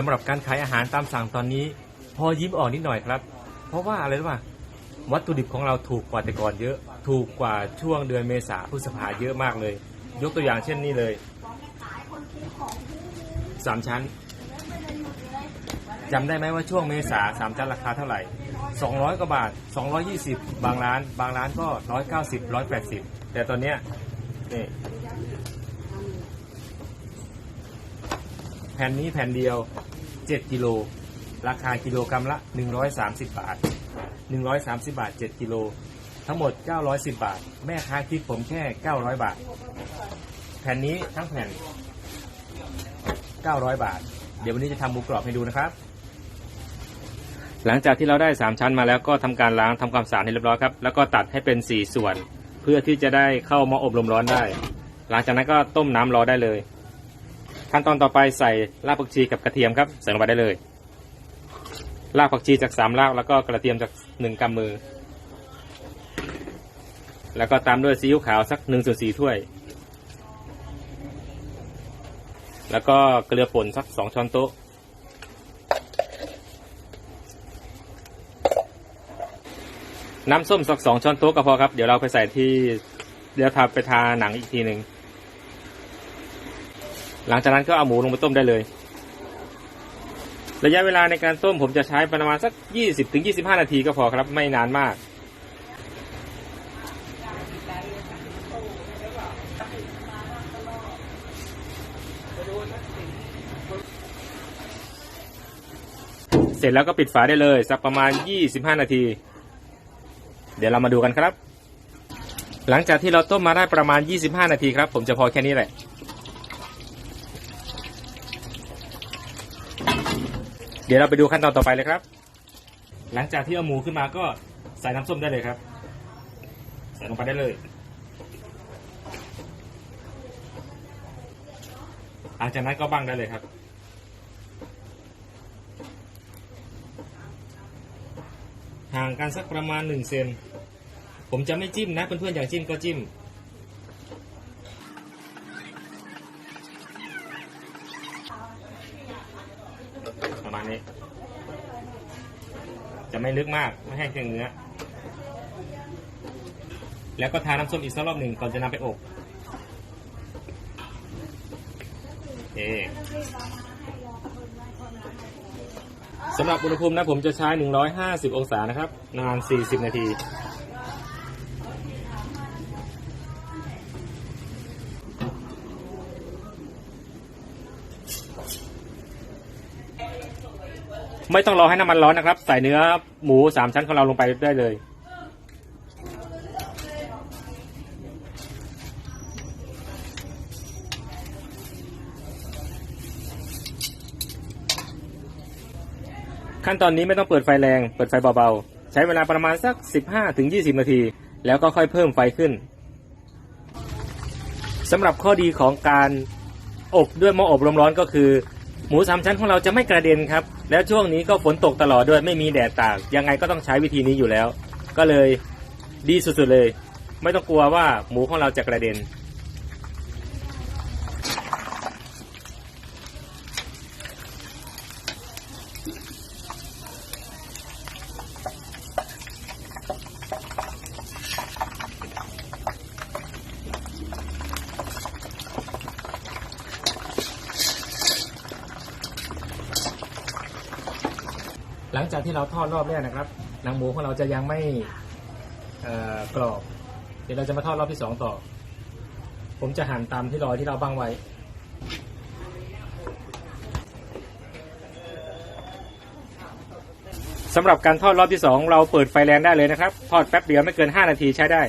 สำหรับการขายอาหารตามสั่งตอนนี้ พอยิ้มออกนิดหน่อยครับ เพราะว่าอะไรรู้ป่ะวัตถุดิบของเราถูกกว่าแต่ก่อนเยอะ ถูกกว่าช่วงเดือนเมษาพฤษภาเยอะมากเลย ยกตัวอย่างเช่นนี้เลยสามชั้นจำได้ไหมว่าช่วงเมษาสามชั้นราคาเท่าไหร่ 200กว่าบาท 220 บางร้าน บางร้านก็ 190 180 แต่ตอนเนี้ยนี่แผ่นนี้แผ่นเดียว 7กิโลราคากิโลกรรัมละ 130 บาท 130 บาท 7 กิโล ทั้งหมด 910 บาท แม่ค้าคิดผมแค่ 900 บาท แผ่นนี้ทั้งแผ่น 900 บาท เดี๋ยววันนี้จะทำหมูกรอบให้ดูนะครับ หลังจากที่เราได้ 3 ชั้นมาแล้วก็ทำการล้างทำความสะอาดให้เรียบร้อยครับ แล้วก็ตัดให้เป็น 4 ส่วน เพื่อที่จะได้เข้ามาอบรมร้อนได้ หลังจากนั้นก็ต้มน้ำรอได้เลย ขั้นตอนต่อไปใส่รากผักชีกับกระเทียมครับใส่ลงไปได้เลยรากผักชีจากสามรากแล้วก็กระเทียมจากหนึ่งกำมือ แล้วก็ตามด้วยซีอิ๊วขาวสักหนึ่งส่วนสี่ถ้วย แล้วก็เกลือป่นสักสองช้อนโต๊ะ น้ำส้มสักสองช้อนโต๊ะก็พอครับ เดี๋ยวเราไปใส่ที่เดี๋ยวทาไปทาหนังอีกทีหนึ่ง หลังจากนั้นก็เอาหมูลงไปต้มได้เลย ระยะเวลาในการต้มผมจะใช้ประมาณสัก 20-25 นาทีก็พอครับ ไม่นานมาก เสร็จแล้วก็ปิดฝาได้เลยสักประมาณ 25 นาที เดี๋ยวเรามาดูกันครับ หลังจากที่เราต้มมาได้ประมาณ 25 นาทีครับ ผมจะพอแค่นี้แหละ เดี๋ยวเราไปดูขั้นตอนต่อไปเลยครับ หลังจากที่เอาหมูขึ้นมาก็ใส่น้ำส้มได้เลยครับ ใส่ลงไปได้เลย หลังจากนั้นก็บังได้เลยครับ ห่างกันสักประมาณหนึ่งเซน ผมจะไม่จิ้มนะเพื่อนๆอยากจิ้มก็จิ้ม ประมาณนี้ จะไม่ลึกมากไม่แห้งเคียงเนื้อ แล้วก็ทาน้ำส้มอีกสักรอบหนึ่งก่อนจะนำไปอบโอเคสำหรับอุณหภูมินะผมจะใช้ 150 องศานะครับ นาน 40 นาที ไม่ต้องรอให้น้ำมันร้อนนะครับ ใส่เนื้อหมูสามชั้นของเราลงไปได้เลย ขั้นตอนนี้ไม่ต้องเปิดไฟแรง เปิดไฟเบาๆ ใช้เวลาประมาณสัก 15-20 นาที แล้วก็ค่อยเพิ่มไฟขึ้นสำหรับข้อดีของการอบด้วยหม้ออบลมร้อนก็คือ หมูสามชั้นของเราจะไม่กระเด็นครับ แล้วช่วงนี้ก็ฝนตกตลอดด้วยไม่มีแดดตาก ยังไงก็ต้องใช้วิธีนี้อยู่แล้ว ก็เลยดีสุดๆเลย ไม่ต้องกลัวว่าหมูของเราจะกระเด็น ลังจากที่เราทอดรอบแรกนะครับ หนังหมูของเราจะยังไม่กรอบ เดี๋ยวเราจะมาทอดรอบที่สองต่อ ผมจะหั่นตามที่รอยที่เราบังไว้สำหรับการทอดรอบที่สองเราเปิดไฟแรงได้เลยนะครับ ทอดแป๊บเดียวไม่เกิน 5 นาทีใช้ได้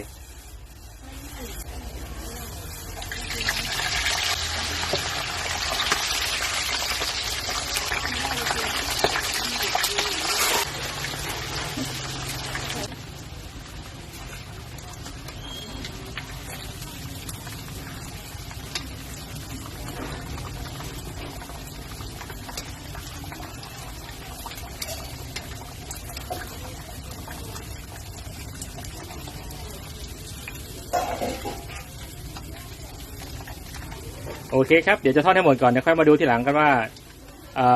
โอเคครับ เดี๋ยวจะทอดให้หมดก่อนเดี๋ยวค่อยมาดูทีหลังกันว่า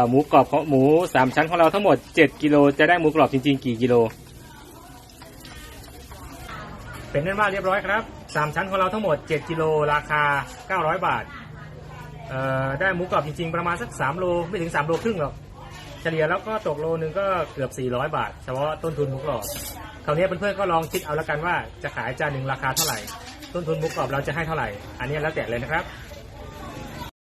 หมูกรอบของหมูสามชั้นของเราทั้งหมด7กิโลจะได้หมูกรอบจริง ๆ กี่กิโล เป็นนั้นว่าเรียบร้อยครับสามชั้นของเราทั้งหมด7กิโลราคา900บาทเอ่อได้หมูกรอบจริง ๆ ประมาณสัก3โลไม่ถึง3โลครึ่งหรอกเฉลี่ยแล้วก็ตกโลนึงก็เกือบ 400 บาท เฉพาะต้นทุนหมูกรอบคราวนี้เพื่อนๆก็ลองคิดเอาละกันว่าจะขายจานหนึ่งราคาเท่าไหร่ ต้นทุนหมูกรอบเราจะให้เท่าไหร่ อันนี้แล้วแต่เลยนะครับ